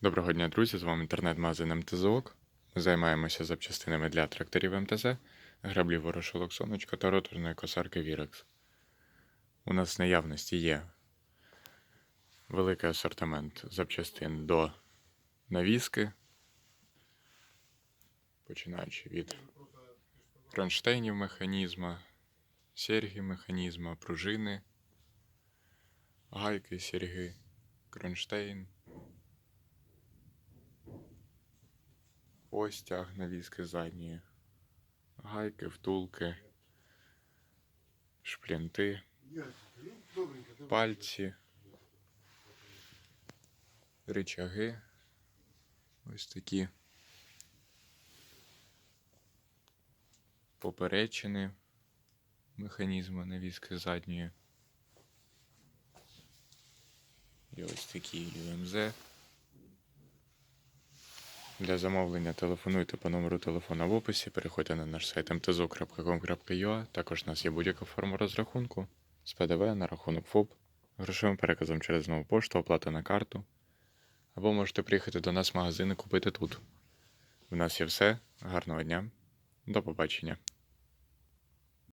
Доброго дня, друзі! З вами інтернет-магазин МТЗОК. Ми займаємося запчастинами для тракторів МТЗ, граблів ворошилок сонечка та роторної косарки Вірекс. У нас в наявності є великий асортимент запчастин до навіски, починаючи від кронштейнів механізма, серги механізма, пружини, гайки, серги, кронштейн. Ось тяг навіски задньої, гайки, втулки, шплінти, пальці, ричаги. Ось такі поперечини механізму навіски задньої. І ось такі UMZ. Для замовлення телефонуйте по номеру телефона в описі, переходьте на наш сайт mtzo.com.ua. Також у нас є будь-яка форма розрахунку з ПДВ на рахунок ФОП, грошовим переказом через нову пошту, оплата на карту. Або можете приїхати до нас в магазин і купити тут. У нас є все. Гарного дня. До побачення.